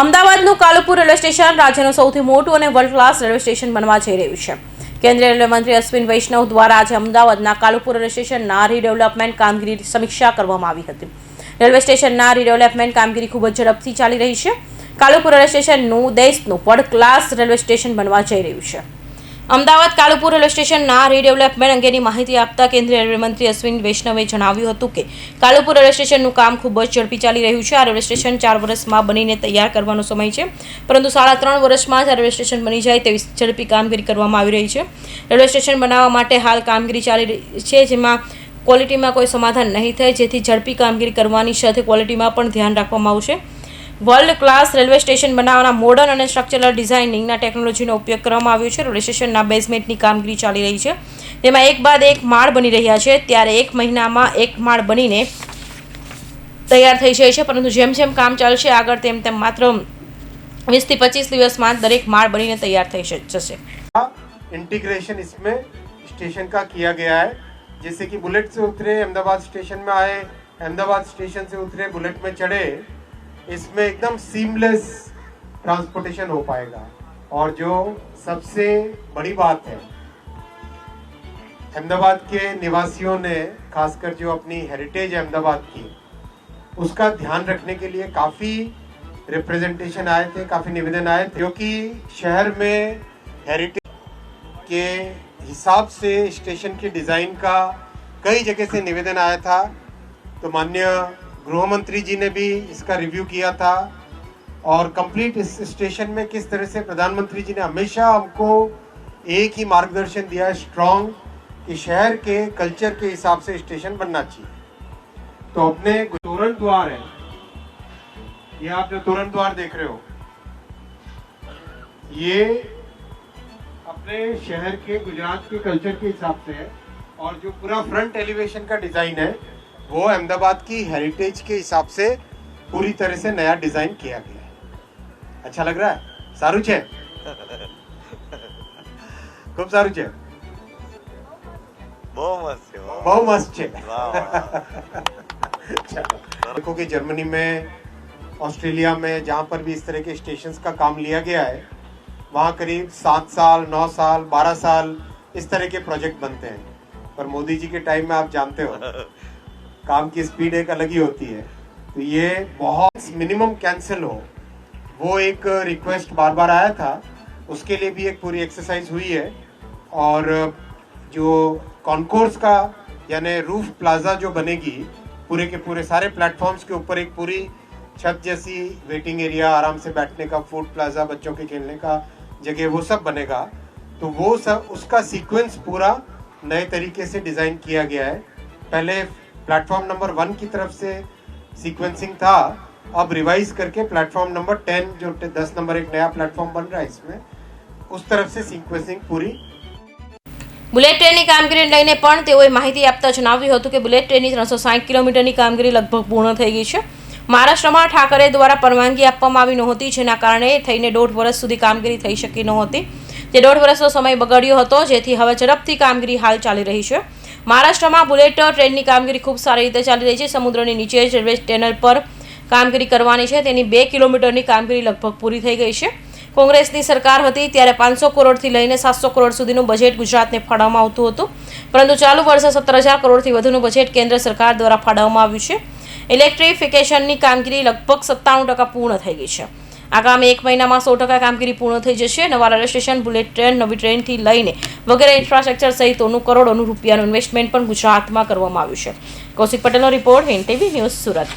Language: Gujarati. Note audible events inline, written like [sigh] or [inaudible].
અમદાવાદનું કાલુપુર રેલવે સ્ટેશન રાજ્યનું સૌથી મોટું અને વર્લ્ડ ક્લાસ રેલવે સ્ટેશન બનવા જઈ રહ્યું છે. કેન્દ્રીય રેલવે મંત્રી અશ્વિન વૈષ્ણવ દ્વારા આજે અમદાવાદના કાલુપુર રેલવે સ્ટેશનના રીડેવલપમેન્ટ કામગીરી સમીક્ષા કરવામાં આવી હતી. રેલવે સ્ટેશનના રીડેવલપમેન્ટ કામગીરી ખૂબ જ ઝડપથી ચાલી રહી છે. કાલુપુર રેલવે સ્ટેશનનું, દેશનું વર્લ્ડ ક્લાસ રેલવે સ્ટેશન બનવા જઈ રહ્યું છે. અમદાવાદ કાલુપુર રેલવે સ્ટેશનના રીડેવલપમેન્ટ અંગેની માહિતી આપતા કેન્દ્રીય રેલવે મંત્રી અશ્વિન વૈષ્ણવે જણાવ્યું હતું કે કાલુપુર રેલવે સ્ટેશનનું કામ ખૂબ જ ઝડપી ચાલી રહ્યું છે. આ રેલવે સ્ટેશન ચાર વર્ષમાં બનીને તૈયાર કરવાનો સમય છે. પરંતુ સાડા ત્રણ વર્ષમાં જ રેલવે સ્ટેશન બની જાય તેવી ઝડપી કામગીરી કરવામાં આવી રહી છે. રેલવે સ્ટેશન બનાવવા માટે હાલ કામગીરી ચાલી રહી છે, જેમાં ક્વોલિટીમાં કોઈ સમાધાન નહીં થાય, જેથી ઝડપી કામગીરી કરવાની સાથે ક્વોલિટીમાં પણ ધ્યાન રાખવામાં આવશે. વર્લ્ડ ક્લાસ રેલવે સ્ટેશન બનાવવાના મોડર્ન અને સ્ટ્રક્ચરલ ડિઝાઇનિંગના ટેકનોલોજીનો ઉપયોગ કરવામાં આવ્યો છે રેલવે સ્ટેશનના બેઝમેન્ટની કામગીરી ચાલી રહી છે તેમાં એક બાદ એક માળ બની રહ્યા છે ત્યારે એક મહિનામાં એક માળ બનીને તૈયાર થઈ જાય છે પરંતુ જેમ જેમ કામ ચાલશે આગળ તેમ તેમ માત્ર વીસથી પચીસ દિવસમાં દરેક માળ બનીને તૈયાર થઈ શ- જશે इंटीग्रेशन इसमें स्टेशन का किया गया है जैसे कि बुलेट से उतरे अहमदाबाद स्टेशन में आए अहमदाबाद स्टेशन से उतरे बुलेट में चढ़े इसमें एकदम सीमलेस ट्रांसपोर्टेशन हो पाएगा। और जो सबसे बड़ी बात है, अहमदाबाद के निवासियों ने, खासकर जो अपनी हेरिटेज अहमदाबाद की, उसका ध्यान रखने के लिए काफ़ी रिप्रेजेंटेशन आए थे, काफ़ी निवेदन आए थे क्योंकि शहर में हेरिटेज के हिसाब से स्टेशन के डिज़ाइन का कई जगह से निवेदन आया था। तो माननीय गृह मंत्री जी ने भी इसका रिव्यू किया था। और कंप्लीट इस स्टेशन में किस तरह से प्रधानमंत्री जी ने हमेशा हमको एक ही मार्गदर्शन दिया है स्ट्रॉन्ग कि शहर के कल्चर के हिसाब से स्टेशन बनना चाहिए। तो अपने तोरण द्वार है, ये आप जो तोरण द्वार देख रहे हो, ये अपने शहर के, गुजरात के कल्चर के हिसाब से है। और जो पूरा फ्रंट एलिवेशन का डिज़ाइन है वो अहमदाबाद की हेरिटेज के हिसाब से पूरी तरह से नया डिजाइन किया गया है अच्छा लग रहा है सारू છે ખૂબ સારું છે બહુ મસ્ત છે બહુ. બહુ મસ્ત છે વાહ, વાહ. चलो। देखो कि जर्मनी में ऑस्ट्रेलिया में जहाँ पर भी इस तरह के स्टेशन का काम लिया गया है वहाँ करीब सात साल नौ साल बारह साल इस तरह के प्रोजेक्ट बनते हैं पर मोदी जी के टाइम में आप जानते हो [laughs] काम की स्पीड एक अलग ही होती है। तो ये बहुत मिनिमम कैंसिल हो, वो एक रिक्वेस्ट बार बार आया था, उसके लिए भी एक पूरी एक्सरसाइज हुई है। और जो कॉन्कोर्स का, यानी रूफ प्लाजा जो बनेगी, पूरे के पूरे सारे प्लेटफॉर्म्स के ऊपर एक पूरी छत जैसी वेटिंग एरिया आराम से बैठने का फ़ूड प्लाजा बच्चों के खेलने का जगह, वो सब बनेगा। तो वो सब, उसका सीक्वेंस पूरा नए तरीके से डिज़ाइन किया गया है। पहले प्लेटफॉर्म नंबर वन की तरफ से सीक्वेंसिंग था अब रिवाइज करके प्लेटफॉर्म नंबर टेन जो दस नंबर एक नया प्लेटफॉर्म बन रहा है इसमें उस तरफ से सीक्वेंसिंग पूरी બુલેટ ટ્રેનની કામગીરીને લઈને પણ તેઓએ માહિતી આપતા જણાવ્યું હતું કે બુલેટ ટ્રેનની ત્રણસો સાઠ કિલોમીટરની કામગીરી લગભગ પૂર્ણ થઈ ગઈ છે મહારાષ્ટ્રમાં ઠાકરે દ્વારા પરવાનગી આપવામાં આવી નહોતી જેના કારણે થઈને દોઢ વર્ષ સુધી કામગીરી થઈ શકી નહોતી તે દોઢ વર્ષનો સમય બગડ્યો હતો જેથી હવે ઝડપથી કામગીરી હાલ ચાલી રહી છે મહારાષ્ટ્રમાં બુલેટ ટ્રેનની કામગીરી ખૂબ સારી રીતે ચાલી રહી છે. સમુદ્રની નીચે જ રેલવે ટનલ પર કામગીરી કરવાની છે. તેની બે કિલોમીટરની કામગીરી લગભગ પૂરી થઈ ગઈ છે. કોંગ્રેસની સરકાર હતી ત્યારે પાંચસો કરોડથી લઈને સાતસો કરોડ સુધીનું બજેટ ગુજરાતને ફાળવવામાં આવતું હતું. પરંતુ ચાલુ વર્ષે સત્તર હજાર કરોડથી વધુનું બજેટ કેન્દ્ર સરકાર દ્વારા ફાળવવામાં આવ્યું છે. ઇલેક્ટ્રિફિકેશનની કામગીરી લગભગ સત્તાણું ટકા પૂર્ણ થઈ ગઈ છે. આગામી એક મહિનામાં સો ટકા કામગીરી પૂર્ણ થઈ જશે. નવા રેલવે સ્ટેશન, બુલેટ ટ્રેન, નવી ટ્રેનથી લઈને વગેરે ઇન્ફ્રાસ્ટ્રક્ચર સહિતનું કરોડોનું રૂપિયાનું ઇન્વેસ્ટમેન્ટ પણ ગુજરાતમાં કરવામાં આવ્યું છે. કૌશિક પટેલનો રિપોર્ટ હિન્દ ન્યૂઝ સુરત.